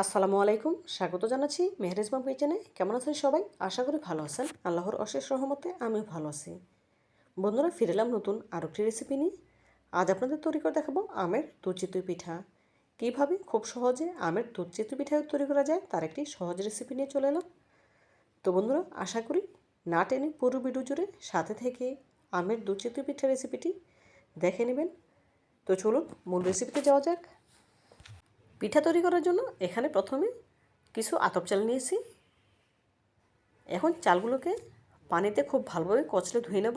আসসালামু আলাইকুম, স্বাগত জানাচ্ছি মেহরেজ মাম কিচেনে কেমন আছেন সবাই? আশা করি ভালো আছেন। আল্লাহর অশেষ রহমতে আমিও ভালো আছি। বন্ধুরা ফিরেলাম নতুন আরও একটি রেসিপি নিয়ে। আজ আপনাদের তৈরি করে দেখাবো আমের দুধ চিতই পিঠা। কীভাবে খুব সহজে আমের দুধ চিতই পিঠা তৈরি করা যায় তার একটি সহজ রেসিপি নিয়ে চলে এলাম। তো বন্ধুরা, আশা করি না টেনে পুরো ভিডিও জুড়ে সাথে থেকে আমের দুধ চিতই পিঠা রেসিপিটি দেখে নেবেন। তো চলুন, মূল রেসিপিতে যাওয়া যাক। পিঠা তৈরি করার জন্য এখানে প্রথমে কিছু আতপ চাল নিয়েছি। এখন চালগুলোকে পানিতে খুব ভালোভাবে কচলে ধুয়ে নেব।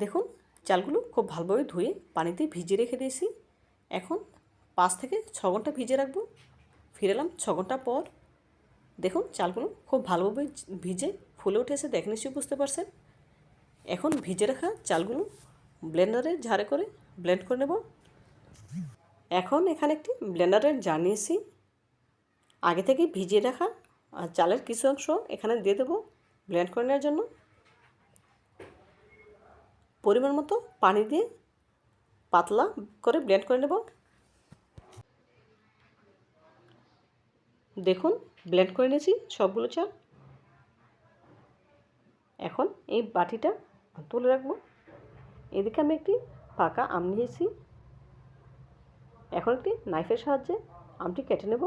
দেখুন, চালগুলো খুব ভালোভাবে ধুয়ে পানিতে ভিজিয়ে রেখে দিয়েছি। এখন পাঁচ থেকে ছ ঘণ্টা ভিজে রাখব। ফিরেলাম ছ ঘণ্টা পর। দেখুন, চালগুলো খুব ভালোভাবে ভিজে ফুলে উঠেছে, দেখে নিশ্চয়ই বুঝতে পারছেন। এখন ভিজে রাখা চালগুলো ব্লেন্ডারে ঝাড়ে করে ব্লেন্ড করে নেব। এখন এখানে একটি ব্লেন্ডারের জার নিয়েছি আগে থেকে ভিজিয়ে রাখা আর চালের কিছু অংশ এখানে দিয়ে দেবো ব্লেন্ড করে নেওয়ার জন্য। পরিমাণ মতো পানি দিয়ে পাতলা করে ব্লেন্ড করে নেব। দেখুন, ব্লেন্ড করে নিয়েছি সবগুলো চাল। এখন এই বাটিটা তুলে রাখব। এদিকে আমি একটি পাকা আম নিয়েছি। এখন একটি নাইফের সাহায্যে আমটি কেটে নেব।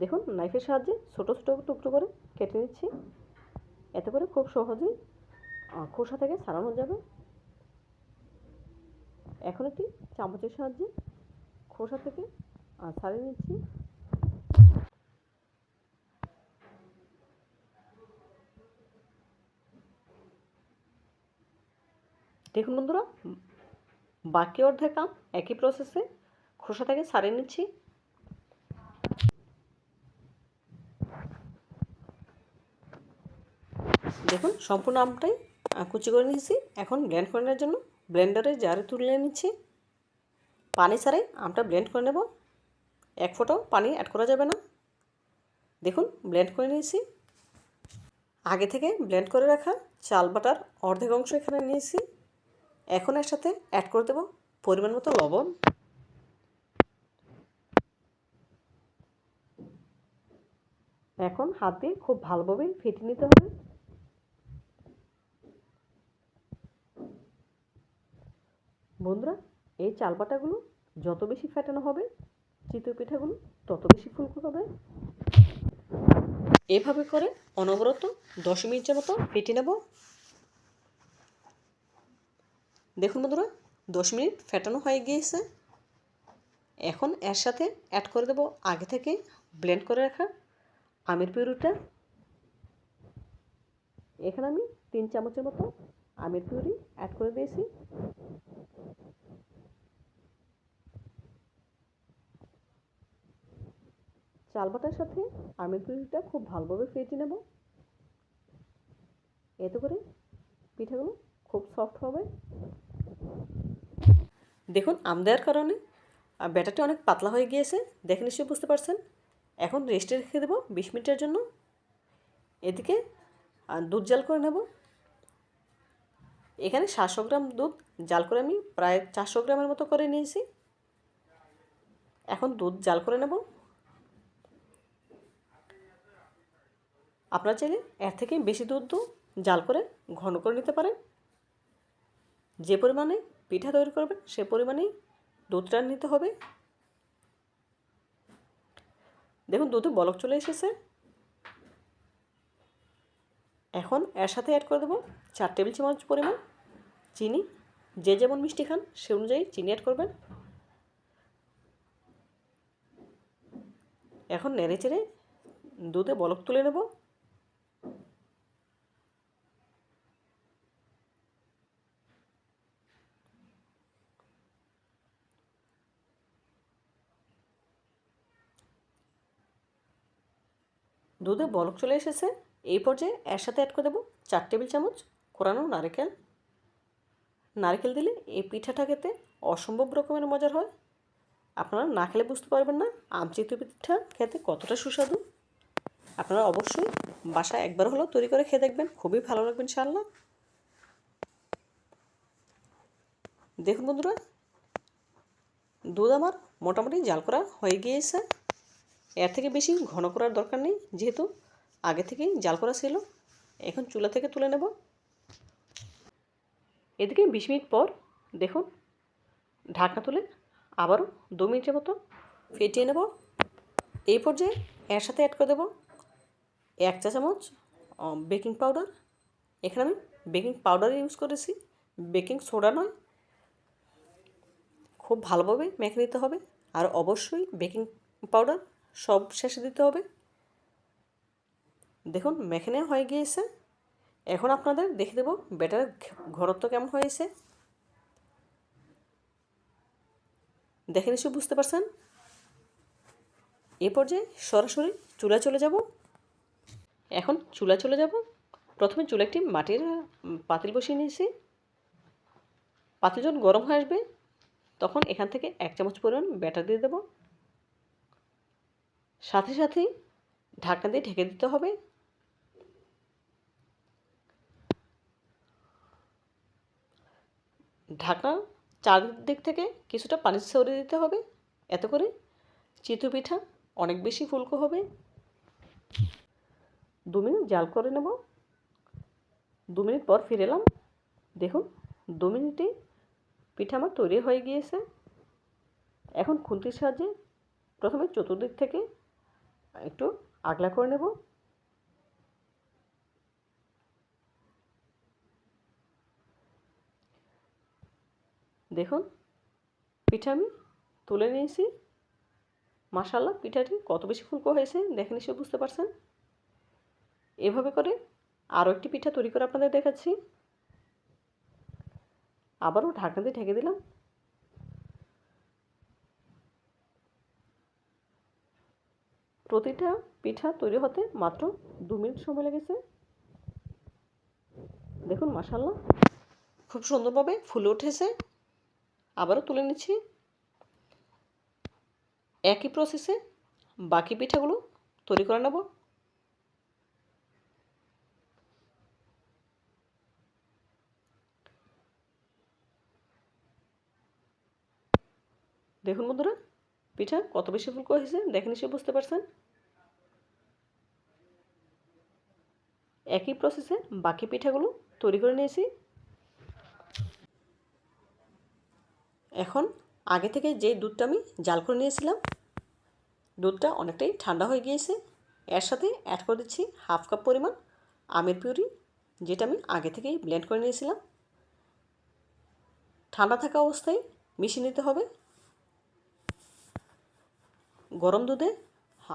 দেখুন নাইফের সাহায্যে ছোটো ছোটো টুকরো করে কেটে নিচ্ছি। এতে করে খুব সহজেই খোসা থেকে ছাড়ানো যাবে। এখন একটি চামচের সাহায্যে খোসা থেকে ছাড়িয়ে নিচ্ছি। দেখুন বন্ধুরা, বাকি অর্ধেক কাম একই প্রসেসে খোসা থেকে ছাড়িয়ে নিচ্ছি। দেখুন, সম্পূর্ণ আমটাই কুচি করে নিয়েছি। এখন ব্লেন্ড করে নেওয়ার জন্য ব্লেন্ডারে জারে তুলে নিচ্ছি। পানি ছাড়াই আমটা ব্লেন্ড করে নেব। এক ফোঁটাও পানি অ্যাড করা যাবে না। দেখুন ব্লেন্ড করে নিয়েছি। আগে থেকে ব্লেন্ড করে রাখা চাল বাটার অর্ধেক অংশ এখানে নিয়েছি। এখন এর সাথে অ্যাড করে দেবো পরিমাণ মতো লবণ। এখন হাত দিয়ে খুব ভালোভাবে ফেটে নিতে হবে। বন্ধুরা, এই চাল বাটাগুলো যত বেশি ফেটানো হবে, চিতই পিঠাগুলো তত বেশি ফুলকো হবে। এভাবে করে অনবরত দশ মিনিটের মতো ফেটে নেব। দেখুন বন্ধুরা, দশ মিনিট ফেটানো হয়ে গিয়েছে। এখন এর সাথে অ্যাড করে দেব আগে থেকে ব্লেন্ড করে রাখা আমের পিউরিটা। এখানে আমি তিন চামচের মতো আমের পিউরি অ্যাড করে দিয়েছি। চাল বাটার সাথে আমের পিউরিটা খুব ভালোভাবে ফেটে নেব। এতে করে পিঠাগুলো খুব সফট হবে। দেখুন, আম দেওয়ার কারণে ব্যাটারটা অনেক পাতলা হয়ে গিয়েছে, দেখে নিশ্চয়ই বুঝতে পারছেন। এখন রেস্টে রেখে দেবো বিশ মিনিটের জন্য। এদিকে দুধ জাল করে নেব। এখানে সাতশো গ্রাম দুধ জাল করে আমি প্রায় চারশো গ্রামের মতো করে নিয়েছি। এখন দুধ জাল করে নেব। আপনার চাইলে এর থেকে বেশি দুধ জাল করে ঘন করে নিতে পারেন। যে পরিমাণে পিঠা তৈরি করবেন, সে পরিমাণেই দুধটা নিতে হবে। দেখুন, দুধে বলক চলে এসেছে। এখন এর সাথে অ্যাড করে দেবো চার টেবিল চামচ পরিমাণ চিনি। যে যেমন মিষ্টি খান, সে অনুযায়ী চিনি অ্যাড করবেন। এখন নেড়ে চেড়ে দুধে বলক তুলে নেব। দুধে বলক চলে এসেছে। এই পর্যায়ে এর সাথে অ্যাড করে দেবো চার টেবিল চামচ কোরানো নারকেল। নারকেল দিলে এই পিঠাটা খেতে অসম্ভব রকমের মজার হয়। আপনারা না খেলে বুঝতে পারবেন না আমচিতু পিঠা খেতে কতটা সুস্বাদু। আপনারা অবশ্যই বাসায় একবার হলেও তৈরি করে খেয়ে দেখবেন, খুবই ভালো লাগবে ইনশাআল্লাহ। দেখুন বন্ধুরা, দুধ আমার মোটামুটি জাল করা হয়ে গিয়েছে। এর থেকে বেশি ঘন করার দরকার নেই, যেহেতু আগে থেকেই জাল করা ছিল। এখন চুলা থেকে তুলে নেব। এদিকে বিশ মিনিট পর দেখুন, ঢাকনা তুলে আবারও দু মিনিটের মতো ফেটিয়ে নেব। এই পর্যায়ে এর সাথে অ্যাড করে দেবো এক চা চামচ বেকিং পাউডার এখানে আমি বেকিং পাউডার ইউজ করেছি। বেকিং সোডা নয়। খুব ভালোভাবে মেখে নিতে হবে। আর অবশ্যই বেকিং পাউডার সব শেষে দিতে হবে। দেখুন, মেখে হয়ে গিয়েছে। এখন আপনাদের দেখে দেবো ব্যাটার ঘনত্ব কেমন হয়েছে। দেখে নিশ্চয়ই বুঝতে পারছেন। এ পর্যায়ে সরাসরি চুলা চলে যাব। এখন চুলা চলে যাব। প্রথমে চুলা একটি মাটির পাতিল বসিয়ে নিয়েছি। পাতিল যখন গরম হয়ে আসবে, তখন এখান থেকে এক চামচ পরিমাণ ব্যাটার দিয়ে দেব। সাথে সাথেই ঢাকা দিয়ে ঢেকে দিতে হবে। ঢাকনা চারদিক থেকে কিছুটা পানি সরিয়ে দিতে হবে। এত করে চিতু পিঠা অনেক বেশি ফুলকো হবে। দু মিনিট জাল করে নেব। দু মিনিট পর ফিরে এলাম। দেখুন, দু মিনিটে পিঠা আমার তৈরি হয়ে গিয়েছে। এখন খুন্তির সাহায্যে প্রথমে চতুর্দিক থেকে একটু আগলা করে নেব। দেখুন, পিঠা আমি তুলে নিয়েছি। মাসাল্লাহ পিঠাটি কত বেশি ফুলকো হয়েছে দেখে নিশ্চয়ই বুঝতে পারছেন? এভাবে করে আরও একটি পিঠা তৈরি করে আপনাদের দেখাচ্ছি। আবারও ঢাকনা দিয়ে ঢেকে দিলাম। প্রতিটা পিঠা তৈরি হতে মাত্র দু মিনিট সময় লেগেছে। দেখুন মাসাল্লাহ খুব সুন্দরভাবে ফুলে উঠেছে। আবারও তুলে নিচ্ছি। একই প্রসেসে বাকি পিঠাগুলো তৈরি করে নেব। দেখুন বন্ধুরা, পিঠা কত বেশি ফুলকো হয়েছে দেখে নিশ্চয়ই বুঝতে পারছেন। একই প্রসেসে বাকি পিঠাগুলো তৈরি করে নিয়েছি। এখন আগে থেকে যে দুধটা আমি জাল করে নিয়েছিলাম, দুধটা অনেকটাই ঠান্ডা হয়ে গিয়েছে। এর সাথে অ্যাড করে দিচ্ছি হাফ কাপ পরিমাণ আমের পিউরি, যেটা আমি আগে থেকেই ব্লেন্ড করে নিয়েছিলাম। ঠান্ডা থাকা অবস্থায় মিশিয়ে নিতে হবে। গরম দুধে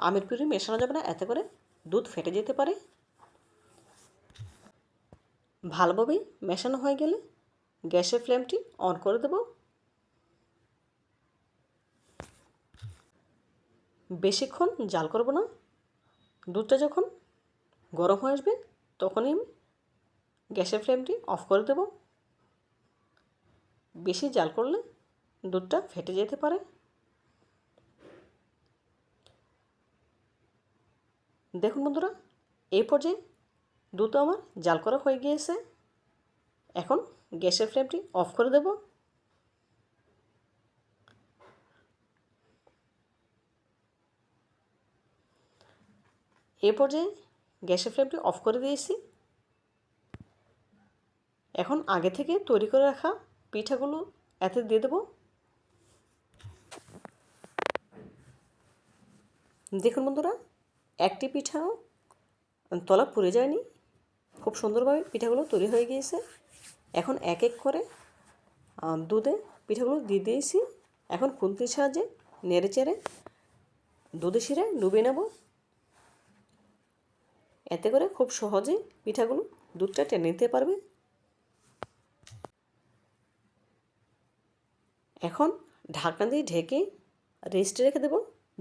আমের পিউরি মেশানো যাবে না, এতে করে দুধ ফেটে যেতে পারে। ভালোভাবেই মেশানো হয়ে গেলে গ্যাসের ফ্লেমটি অন করে দেব। বেশিক্ষণ জাল করব না। দুধটা যখন গরম হয়ে আসবে, তখনই আমি গ্যাসের ফ্লেমটি অফ করে দেব। বেশি জাল করলে দুধটা ফেটে যেতে পারে। দেখুন বন্ধুরা এই পর্যায়ে দুধ আমার জাল করা হয়ে গিয়েছে। এখন গ্যাসের ফ্লেমটি অফ করে দেব। এ পর্যায়ে গ্যাসের ফ্লেমটি অফ করে দিয়েছি। এখন আগে থেকে তৈরি করে রাখা পিঠাগুলো এতে দিয়ে দেব। দেখুন বন্ধুরা, একটি পিঠাও তলা পুড়ে যায়নি। খুব সুন্দরভাবে পিঠাগুলো তৈরি হয়ে গিয়েছে। এখন এক এক করে দুধে পিঠাগুলো দিয়ে দিয়েছি। এখন খুন্তির সাহায্যে নেড়ে চেড়ে দুধে শিরে ডুবিয়ে নেব। এতে করে খুব সহজেই পিঠাগুলো দুধটা টেনে নিতে পারবে। এখন ঢাকনা দিয়ে ঢেকে রেস্টে রেখে দেব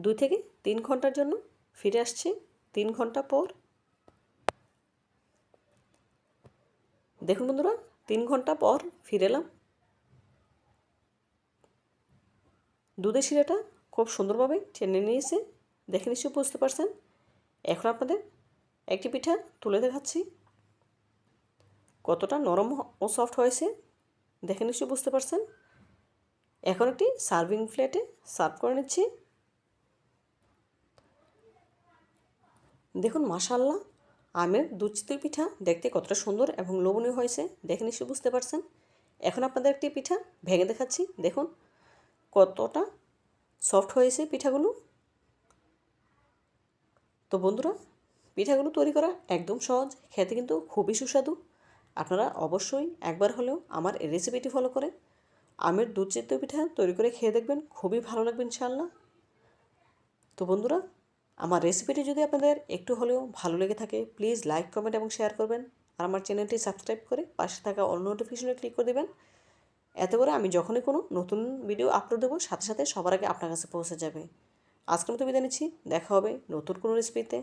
দুই থেকে তিন ঘণ্টার জন্য। ফিরে আসছি তিন ঘণ্টা পর। দেখুন বন্ধুরা তিন ঘণ্টা পর ফিরে এলাম। দুধের শিরাটা খুব সুন্দরভাবে টেনে নিয়েছে। দেখে নিশ্চয়ই বুঝতে পারছেন। এখন আপনাদের একটি পিঠা তুলে দেখাচ্ছি। কতটা নরম ও সফট হয়েছে, দেখে নিশ্চয়ই বুঝতে পারছেন। এখন একটি সার্ভিং প্লেটে সার্ভ করে নিচ্ছি। দেখুন মাশাল্লাহ আমের দুধ পিঠা দেখতে কতটা সুন্দর এবং লোভনীয় হয়েছে, দেখে নিশ্চয়ই বুঝতে পারছেন। এখন আপনাদের একটি পিঠা ভেঙে দেখাচ্ছি, দেখুন কতটা সফট হয়েছে পিঠাগুলো। তো বন্ধুরা, পিঠাগুলো তৈরি করা একদম সহজ, খেতে কিন্তু খুবই সুস্বাদু। আপনারা অবশ্যই একবার হলেও আমার এই রেসিপিটি ফলো করে আমের দুধ পিঠা তৈরি করে খেয়ে দেখবেন, খুবই ভালো লাগবে ইনশাআল্লাহ। তো বন্ধুরা আমার রেসিপিটি যদি আপনাদের একটু হলেও ভালো লেগে থাকে প্লিজ লাইক কমেন্ট এবং শেয়ার করবেন। আর আমার চ্যানেলটি সাবস্ক্রাইব করে পাশে থাকা অল নোটিফিকেশনে ক্লিক করে দেবেন। এতে করে আমি যখনই কোনো নতুন ভিডিও আপলোড দেবো, সাথে সাথে সবার আগে আপনার কাছে পৌঁছে যাবে। আজকের মতো বিদায় নিচ্ছি। দেখা হবে নতুন কোনো রেসিপিতে